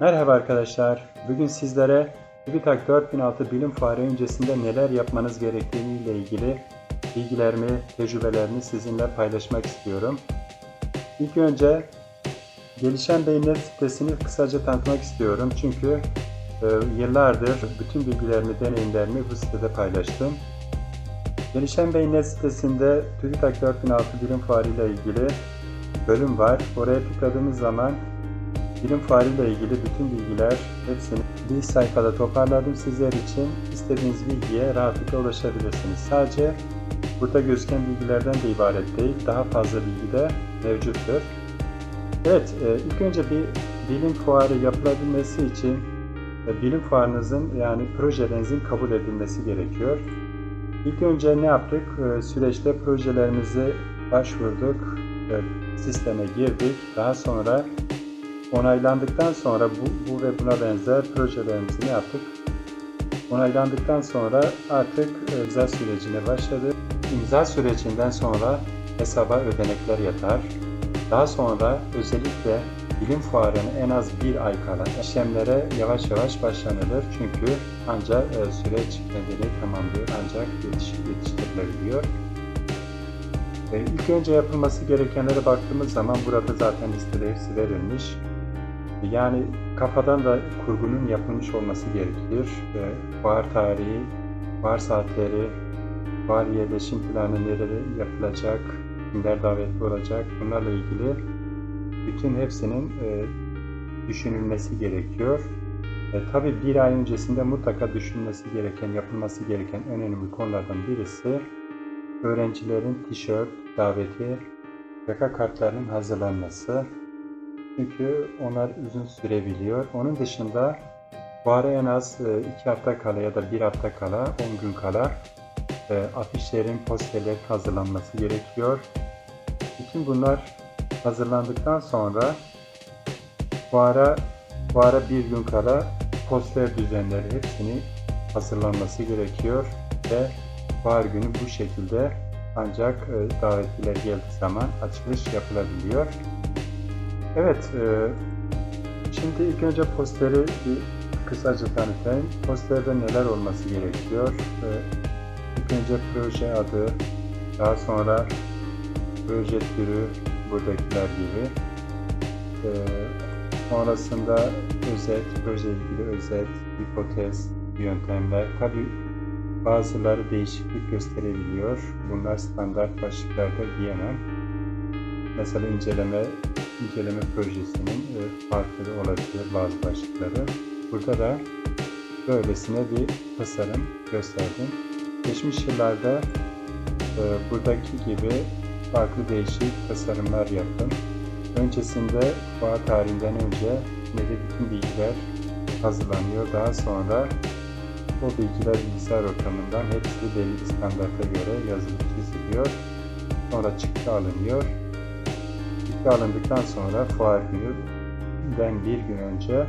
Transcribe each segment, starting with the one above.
Merhaba arkadaşlar. Bugün sizlere TÜBİTAK 4006 bilim fuarı öncesinde neler yapmanız gerektiğini ile ilgili bilgilerimi, tecrübelerimi sizinle paylaşmak istiyorum. İlk önce Gelişen Beyinler sitesini kısaca tanıtmak istiyorum. Çünkü e, yıllardır bütün bilgilerimi, deneyimlerimi bu sitede paylaştım. Gelişen Beyinler sitesinde TÜBİTAK 4006 bilim fuarı ile ilgili bölüm var. Oraya tıkladığımız zaman Bilim fuarı ile ilgili bütün bilgiler hepsini bir sayfada toparladım sizler için. İstediğiniz bilgiye rahatlıkla ulaşabilirsiniz. Sadece burada gözüken bilgilerden de ibaret değil. Daha fazla bilgi de mevcuttur. Evet, e, ilk önce bir bilim fuarı yapılabilmesi için e, bilim fuarınızın yani projelerinizin kabul edilmesi gerekiyor. İlk önce ne yaptık? E, Süreçte projelerimizi başvurduk, sisteme girdik. Daha sonra onaylandıktan sonra bu, bu ve buna benzer projelerimizi yaptık? Onaylandıktan sonra artık e, imza sürecine başladı. İmza sürecinden sonra hesaba ödenekler yatar. Daha sonra özellikle bilim fuarının en az bir ay kala işlemlere yavaş yavaş başlanılır. Çünkü ancak e, süreç kendini tamamlıyor, ancak yetiş, yetiştirilebiliyor. E, önce yapılması gerekenlere baktığımız zaman burada zaten listede hepsi verilmiş. Yani kafadan da kurgunun yapılmış olması gerekir. Var tarihi, var saatleri, var yerleşim planı nerede yapılacak, kimler davetli olacak bunlarla ilgili bütün hepsinin e, düşünülmesi gerekiyor. E, tabii bir ay öncesinde mutlaka düşünülmesi gereken, yapılması gereken en önemli konulardan birisi öğrencilerin tişört, daveti, yaka kartlarının hazırlanması. Çünkü onlar uzun sürebiliyor. Onun dışında fuara en az 2 hafta kala ya da 1 hafta kala, 10 gün kala e, afişlerin, posterlerin hazırlanması gerekiyor. Bütün bunlar hazırlandıktan sonra fuara, fuara bir gün kala poster düzenleri hepsini hazırlanması gerekiyor ve fuar günü bu şekilde ancak e, davetliler geldiği zaman açılış yapılabiliyor. Evet, e, şimdi ilk önce posteri bir kısaca tanıtayım. Posterde neler olması gerekiyor? E, önce proje adı, daha sonra proje türü buradakiler gibi. E, sonrasında özet, proje ilgili özet, hipotez, yöntemler. Tabi bazıları değişiklik gösterebiliyor. Bunlar standart başlıklarda diyemem. Mesela inceleme inceleme projesinin farkları olabilir bazı başlıkları. Burada da böylesine bir tasarım gösterdim. Geçmiş yıllarda e, buradaki gibi farklı değişik tasarımlar yaptım. Öncesinde fuar tarihinden önce ne de bütün bilgiler hazırlanıyor. Daha sonra o bilgiler bilgisayar ortamından hepsi belli bir standarta göre yazılıp çiziliyor. Sonra çıktı alınıyor çıktı alındıktan sonra fuar gününden bir gün önce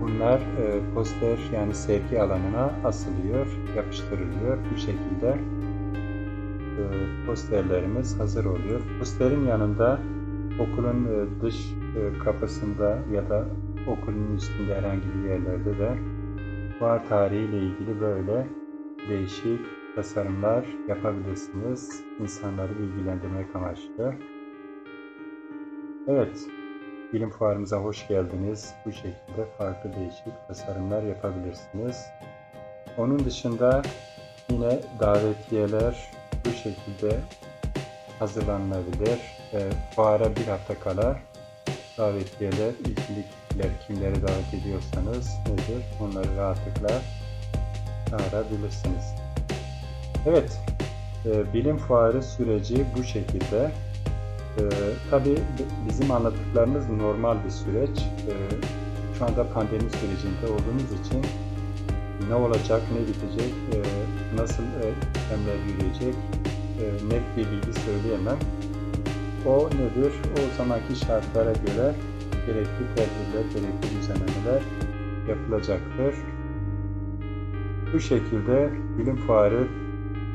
bunlar e, poster yani sevgi alanına asılıyor, yapıştırılıyor. Bu şekilde e, posterlerimiz hazır oluyor. Posterin yanında okulun e, dış e, kapısında ya da okulun üstünde herhangi bir yerlerde de fuar tarihi ile ilgili böyle değişik tasarımlar yapabilirsiniz. İnsanları bilgilendirmek amaçlı. Evet, bilim fuarımıza hoş geldiniz. Bu şekilde farklı değişik tasarımlar yapabilirsiniz. Onun dışında yine davetiyeler bu şekilde hazırlanabilir. E, fuara bir hafta kala davetiyeler, ilgili kişiler kimleri davet ediyorsanız nedir? Onları rahatlıkla çağırabilirsiniz. Evet, e, bilim fuarı süreci bu şekilde. Ee, tabii bizim anlattıklarımız normal bir süreç. Ee, şu anda pandemi sürecinde olduğumuz için ne olacak, ne bitecek, e, nasıl e, işlemler yürüyecek e, net bir bilgi söyleyemem. O nedir? O zamanki şartlara göre gerekli tedbirler, gerekli düzenlemeler yapılacaktır. Bu şekilde bilim fuarı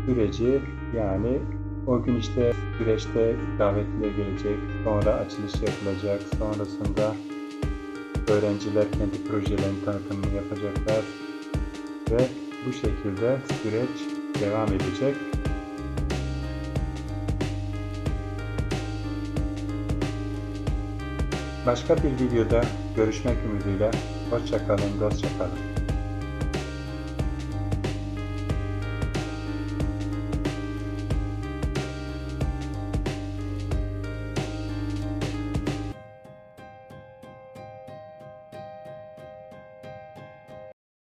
süreci yani o gün işte süreçte davetliler gelecek, sonra açılış yapılacak, sonrasında Öğrenciler kendi projelerini tanıtımını yapacaklar ve bu şekilde süreç devam edecek. Başka bir videoda görüşmek ümidiyle hoşçakalın, dostça kalın.